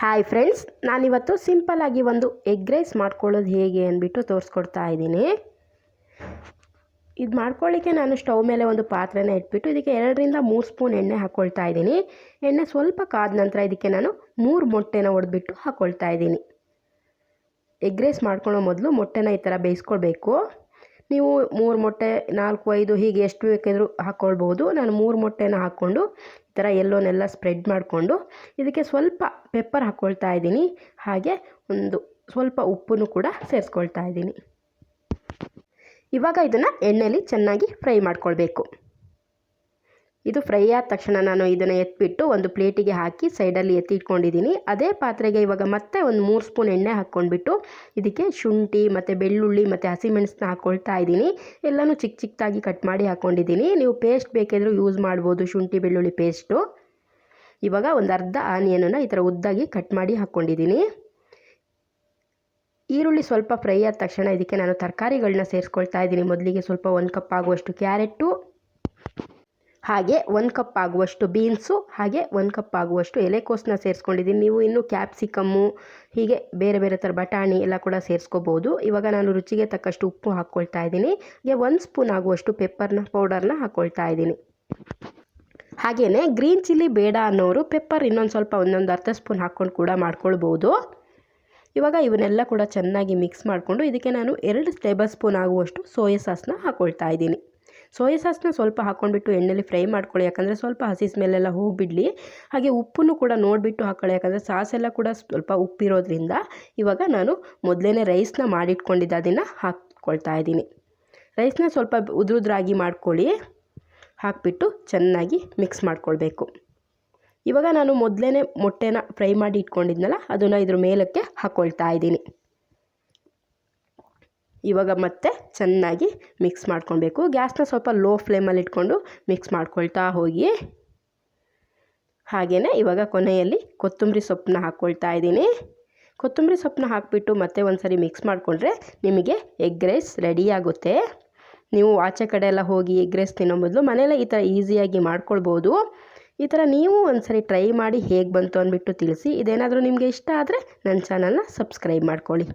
Hi friends ನಾನಿವತ್ತು ಸಿಂಪಲ್ಲಾಗಿ ಒಂದು ಎಗ್ ರೈಸ್ ಮಾಡ್ಕೊಳ್ಳೋದು ಹೇಗೆ ಅಂದ್ಬಿಟ್ಟು ತೋರಿಸ್ಕೊಡ್ತಾ ಇದ್ದೀನಿ. ಇದು ಮಾಡ್ಕೊಳ್ಳಿಕ್ಕೆ ನಾನು ಸ್ಟವ್ ಮೇಲೆ ಒಂದು ಪಾತ್ರೆನ ಇಟ್ಬಿಟ್ಟು ಇದಕ್ಕೆ ಎರಡರಿಂದ ಮೂರು ಸ್ಪೂನ್ ಎಣ್ಣೆ ಹಾಕ್ಕೊಳ್ತಾ ಇದ್ದೀನಿ. ಎಣ್ಣೆ ಸ್ವಲ್ಪ ಕಾದ ನಂತರ ಇದಕ್ಕೆ ನಾನು ಮೂರು ಮೊಟ್ಟೆನ ಒಡೆದ್ಬಿಟ್ಟು ಹಾಕ್ಕೊಳ್ತಾ ಇದ್ದೀನಿ. ಎಗ್ ರೈಸ್ ಮಾಡ್ಕೊಳ್ಳೋ ಮೊದಲು ಮೊಟ್ಟೆನ ಈ ಥರ ಬೇಯಿಸ್ಕೊಳ್ಬೇಕು. ನೀವು ಮೂರು ಮೊಟ್ಟೆ, ನಾಲ್ಕು, ಐದು ಹೀಗೆ ಎಷ್ಟು ಬೇಕಾದರೂ ಹಾಕ್ಕೊಳ್ಬೋದು. ನಾನು ಮೂರು ಮೊಟ್ಟೆನ ಹಾಕ್ಕೊಂಡು ಈ ಥರ ಎಲ್ಲೋನೆಲ್ಲ ಸ್ಪ್ರೆಡ್ ಮಾಡಿಕೊಂಡು ಇದಕ್ಕೆ ಸ್ವಲ್ಪ ಪೆಪ್ಪರ್ ಹಾಕ್ಕೊಳ್ತಾ ಇದ್ದೀನಿ. ಹಾಗೆ ಒಂದು ಸ್ವಲ್ಪ ಉಪ್ಪನ್ನು ಕೂಡ ಸೇರಿಸ್ಕೊಳ್ತಾ ಇದ್ದೀನಿ. ಇವಾಗ ಇದನ್ನು ಎಣ್ಣೆಯಲ್ಲಿ ಚೆನ್ನಾಗಿ ಫ್ರೈ ಮಾಡ್ಕೊಳ್ಬೇಕು. ಇದು ಫ್ರೈ ಆದ ತಕ್ಷಣ ನಾನು ಇದನ್ನು ಎತ್ಬಿಟ್ಟು ಒಂದು ಪ್ಲೇಟಿಗೆ ಹಾಕಿ ಸೈಡಲ್ಲಿ ಎತ್ತಿಟ್ಕೊಂಡಿದ್ದೀನಿ. ಅದೇ ಪಾತ್ರೆಗೆ ಇವಾಗ ಮತ್ತೆ ಒಂದು ಮೂರು ಸ್ಪೂನ್ ಎಣ್ಣೆ ಹಾಕ್ಕೊಂಡ್ಬಿಟ್ಟು ಇದಕ್ಕೆ ಶುಂಠಿ ಮತ್ತು ಬೆಳ್ಳುಳ್ಳಿ ಮತ್ತು ಹಸಿಮೆಣಸನ್ನ ಹಾಕ್ಕೊಳ್ತಾ ಇದ್ದೀನಿ. ಎಲ್ಲನೂ ಚಿಕ್ಕ ಚಿಕ್ಕದಾಗಿ ಕಟ್ ಮಾಡಿ ಹಾಕ್ಕೊಂಡಿದ್ದೀನಿ ನೀವು ಪೇಸ್ಟ್ ಬೇಕಿದ್ರೂ ಯೂಸ್ ಮಾಡ್ಬೋದು ಶುಂಠಿ ಬೆಳ್ಳುಳ್ಳಿ ಪೇಸ್ಟು. ಇವಾಗ ಒಂದು ಅರ್ಧ ಆನಿಯನನ್ನು ಈ ಥರ ಉದ್ದಾಗಿ ಕಟ್ ಮಾಡಿ ಹಾಕ್ಕೊಂಡಿದ್ದೀನಿ. ಈರುಳ್ಳಿ ಸ್ವಲ್ಪ ಫ್ರೈ ಆದ ತಕ್ಷಣ ಇದಕ್ಕೆ ನಾನು ತರಕಾರಿಗಳನ್ನ ಸೇರಿಸ್ಕೊಳ್ತಾ ಇದ್ದೀನಿ. ಮೊದಲಿಗೆ ಸ್ವಲ್ಪ ಒಂದು ಕಪ್ ಆಗುವಷ್ಟು ಕ್ಯಾರೆಟು ಹಾಗೆ ಒಂದು ಕಪ್ ಆಗುವಷ್ಟು ಬೀನ್ಸು ಹಾಗೆ ಒಂದು ಕಪ್ ಆಗುವಷ್ಟು ಎಲೆಕೋಸನ್ನ ಸೇರಿಸ್ಕೊಂಡಿದ್ದೀನಿ. ನೀವು ಇನ್ನು ಕ್ಯಾಪ್ಸಿಕಮ್ಮು ಹೀಗೆ ಬೇರೆ ಬೇರೆ ಥರ ಬಟಾಣಿ ಎಲ್ಲ ಕೂಡ ಸೇರಿಸ್ಕೋಬೋದು. ಇವಾಗ ನಾನು ರುಚಿಗೆ ತಕ್ಕಷ್ಟು ಉಪ್ಪು ಹಾಕ್ಕೊಳ್ತಾ ಇದ್ದೀನಿ. ಹಾಗೆ ಒಂದು ಸ್ಪೂನ್ ಆಗುವಷ್ಟು ಪೆಪ್ಪರ್ನ ಪೌಡರ್ನ ಹಾಕ್ಕೊಳ್ತಾ ಇದ್ದೀನಿ. ಹಾಗೆಯೇ ಗ್ರೀನ್ ಚಿಲ್ಲಿ ಬೇಡ ಅನ್ನೋರು ಪೆಪ್ಪರ್ ಇನ್ನೊಂದು ಸ್ವಲ್ಪ ಒಂದೊಂದು ಅರ್ಧ ಸ್ಪೂನ್ ಹಾಕ್ಕೊಂಡು ಕೂಡ ಮಾಡ್ಕೊಳ್ಬೋದು. ಇವಾಗ ಇವನ್ನೆಲ್ಲ ಕೂಡ ಚೆನ್ನಾಗಿ ಮಿಕ್ಸ್ ಮಾಡಿಕೊಂಡು ಇದಕ್ಕೆ ನಾನು ಎರಡು ಟೇಬಲ್ ಸ್ಪೂನ್ ಆಗುವಷ್ಟು ಸೋಯಾ ಸಾಸ್ನ ಹಾಕ್ಕೊಳ್ತಾ ಇದ್ದೀನಿ. ಸೋಯಾ ಸಾಸ್ನ ಸ್ವಲ್ಪ ಹಾಕ್ಕೊಂಡ್ಬಿಟ್ಟು ಎಣ್ಣೆಲಿ ಫ್ರೈ ಮಾಡ್ಕೊಳ್ಳಿ, ಯಾಕಂದರೆ ಸ್ವಲ್ಪ ಹಸಿ ಸ್ಮೆಲ್ಲೆಲ್ಲ ಹೋಗಿಬಿಡಲಿ. ಹಾಗೆ ಉಪ್ಪನ್ನು ಕೂಡ ನೋಡಿಬಿಟ್ಟು ಹಾಕ್ಕೊಳ್ಳಿ ಯಾಕಂದರೆ ಸಾಸೆಲ್ಲ ಕೂಡ ಸ್ವಲ್ಪ ಉಪ್ಪಿರೋದ್ರಿಂದ ಇವಾಗ ನಾನು ಮೊದಲೇ ರೈಸ್ನ ಮಾಡಿಟ್ಕೊಂಡಿದ್ದ, ಅದನ್ನು ಹಾಕ್ಕೊಳ್ತಾ ಇದ್ದೀನಿ. ರೈಸ್ನ ಸ್ವಲ್ಪ ಉದುರುದ್ರಾಗಿ ಮಾಡ್ಕೊಳ್ಳಿ, ಹಾಕಿಬಿಟ್ಟು ಚೆನ್ನಾಗಿ ಮಿಕ್ಸ್ ಮಾಡ್ಕೊಳ್ಬೇಕು. ಇವಾಗ ನಾನು ಮೊದಲೇ ಮೊಟ್ಟೆನ ಫ್ರೈ ಮಾಡಿ ಇಟ್ಕೊಂಡಿದ್ನಲ್ಲ, ಅದನ್ನು ಇದ್ರ ಮೇಲಕ್ಕೆ ಹಾಕ್ಕೊಳ್ತಾ ಇದ್ದೀನಿ. ಇವಾಗ ಮತ್ತೆ ಚೆನ್ನಾಗಿ ಮಿಕ್ಸ್ ಮಾಡ್ಕೊಳ್ಬೇಕು. ಗ್ಯಾಸ್ನ ಸ್ವಲ್ಪ ಲೋ ಫ್ಲೇಮಲ್ಲಿ ಇಟ್ಕೊಂಡು ಮಿಕ್ಸ್ ಮಾಡ್ಕೊಳ್ತಾ ಹೋಗಿ. ಹಾಗೆಯೇ ಇವಾಗ ಕೊನೆಯಲ್ಲಿ ಕೊತ್ತಂಬರಿ ಸೊಪ್ಪನ್ನ ಹಾಕ್ಕೊಳ್ತಾ ಇದ್ದೀನಿ. ಕೊತ್ತಂಬರಿ ಸೊಪ್ಪನ್ನ ಹಾಕಿಬಿಟ್ಟು ಮತ್ತೆ ಒಂದು ಸರಿ ಮಿಕ್ಸ್ ಮಾಡಿಕೊಂಡ್ರೆ ನಿಮಗೆ ಎಗ್ ರೈಸ್ ರೆಡಿ ಆಗುತ್ತೆ. ನೀವು ಆಚೆ ಕಡೆ ಎಲ್ಲ ಹೋಗಿ ಎಗ್ ರೈಸ್ ತಿನ್ನೋ ಬದಲು ಮನೆಯಲ್ಲೇ ಈ ಥರ ಈಸಿಯಾಗಿ ಮಾಡ್ಕೊಳ್ಬೋದು. ಈ ಥರ ನೀವು ಒಂದು ಸರಿ ಟ್ರೈ ಮಾಡಿ ಹೇಗೆ ಬಂತು ಅಂದ್ಬಿಟ್ಟು ತಿಳಿಸಿ. ಇದೇನಾದರೂ ನಿಮಗೆ ಇಷ್ಟ ಆದರೆ ನನ್ನ ಚಾನಲ್ನ ಸಬ್ಸ್ಕ್ರೈಬ್ ಮಾಡ್ಕೊಳ್ಳಿ.